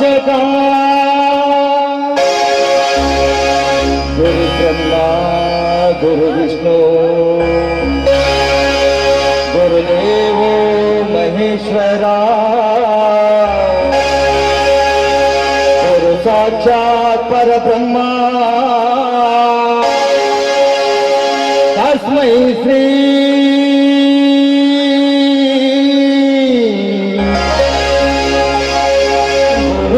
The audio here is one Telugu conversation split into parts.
గురు బ్రహ్మ గురు విష్ణు గురుదేవో మహేశ్వరా గురు సాక్షాత్ పరబ్రహ్మ. తస్మై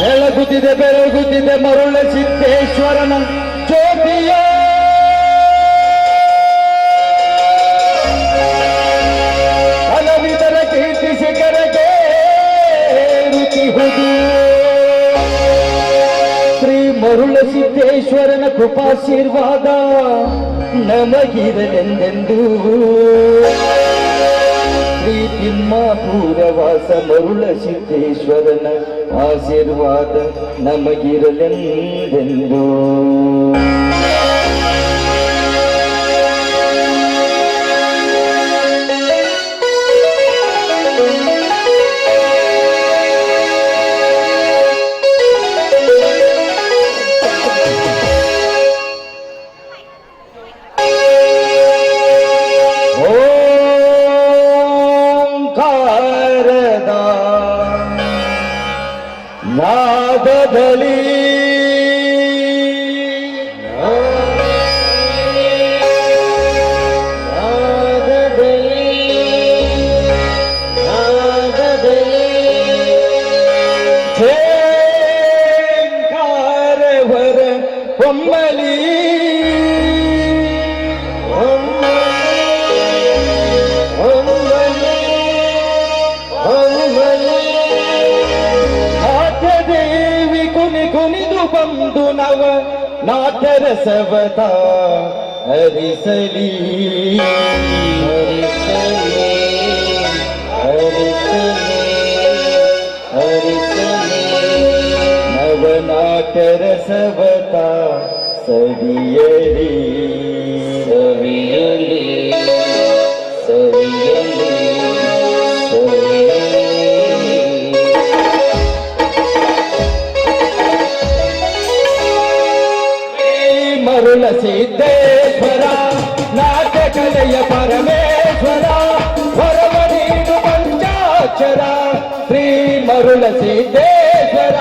ಬೆಳಗುತ್ತಿದೆ ಬೆಳಗುತ್ತಿದೆ ಮರುಳ ಸಿದ್ದೇಶ್ವರನ ಜ್ಯೋತಿಯ. ಹಲವಿದರ ಕೀರ್ತಿ ಶಿಖರಕ್ಕೆ ರುಚಿಹುದು ಶ್ರೀ ಮರುಳ ಸಿದ್ದೇಶ್ವರನ ಕೃಪಾಶೀರ್ವಾದ ನಮಗಿರಲೆಂದೆಂದು. ತಿಮ್ಮಾಪುರವಾಸ ಮರುಳ ಸಿದ್ದೇಶ್ವರನ ಆಶೀರ್ವಾದ ನಮಗಿರಲೆಂದೆಂದು. காதலி नाव नाट्य रसवता हरिसली हरिसली हरिसली हरिसली नवनाट्य रसवता सडियरी ಮರುಳ ಸಿದ್ದೇಶ್ವರ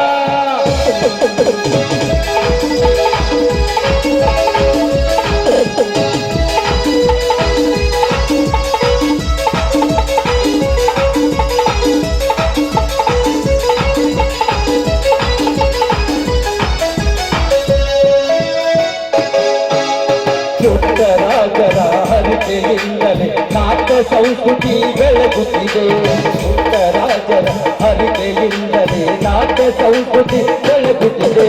ಪುಟ್ಟರಾಜರ ಹರಿಕೆಯಿಂದಲೇ ನಾಟ್ಯ ಸಂಸ್ಕೃತಿ ಬೆಳಗುತ್ತಿದೆ ಪುಟ್ಟರಾಜರ ಹರಿಕೆಯಿಂದಲೇ ನಾಟ್ಯ ಸಂಸ್ಕೃತಿ ಬೆಳಗುತ್ತಿದೆ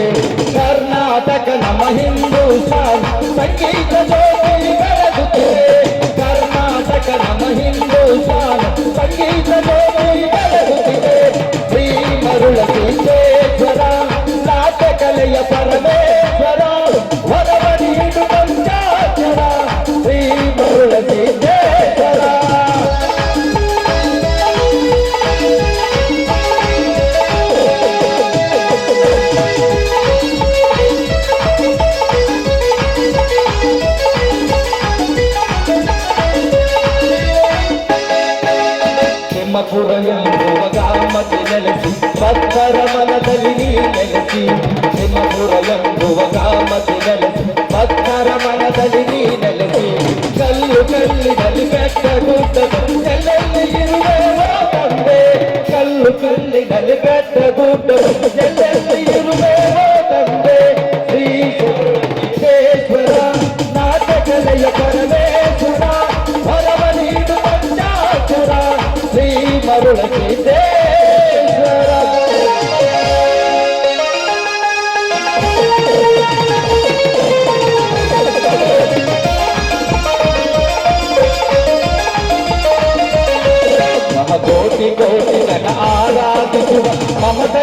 సింహపురయంభువగామతి నెలసి భక్తరమల తల్లి నెలసి సింహపురయంభువగామతి నెలసి భక్తరమల తల్లి నెలసి కల్లు కల్లి తల్లి పెట్ట గుడ్డలు నెలలి ఇరువేమో తండ్రి. కల్లు కల్లి తల్లి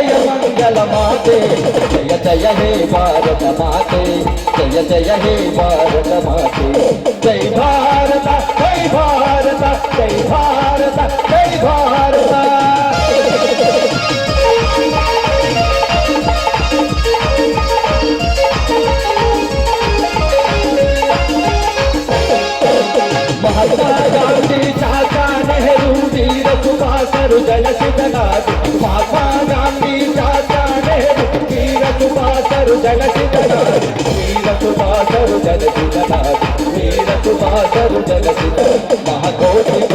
జయమంగళ మాతే జయ జయ హే భారత మాతే జయ జయ హే భారత మాతే జై భారత జై భారత జై భారత జై భారత. పాపా గాంధీ చాచానే వీరసు పాసరు జగసిదనా వీరసు పాసరు జగసిదనా మహాకోటి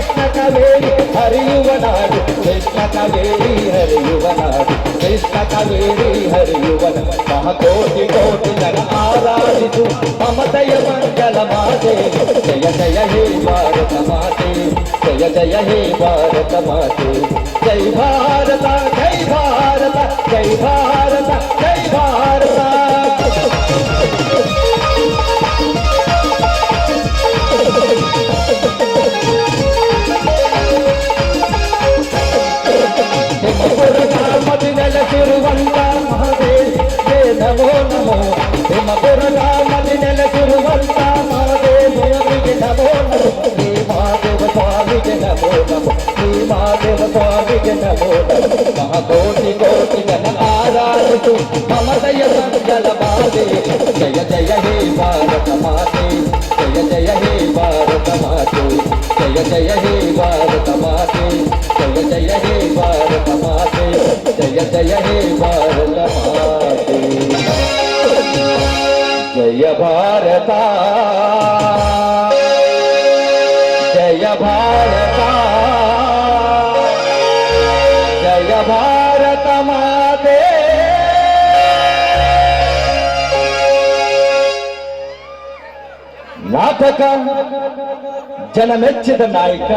కృష్ణ కవేరి హరియువ నాడు కృష్ణ కవేరి హరియువ నాడు కృష్ణ కవేరి హరియువ మహకోటి కోటి జన ఆరాధితు మమతయ మంగళ మాతే జయ జయ హే భారత మాతే జయ జయ హే భారత మాతే జై భారత జై భారత జై భారత జై భారత. మహకోటి కోటి గణ ఆరాధు మమదయ మంగళ మాదే జయ జయ హే భారత మాతే జయ జయ హే భారత మాతే. జయ జయ హే భారత మాతే. జయ జయ హే భారత మాతే. జయ భారత ನಾಟಕ ಜನಮೆಚ್ಚಿದ ನಾಯಕ.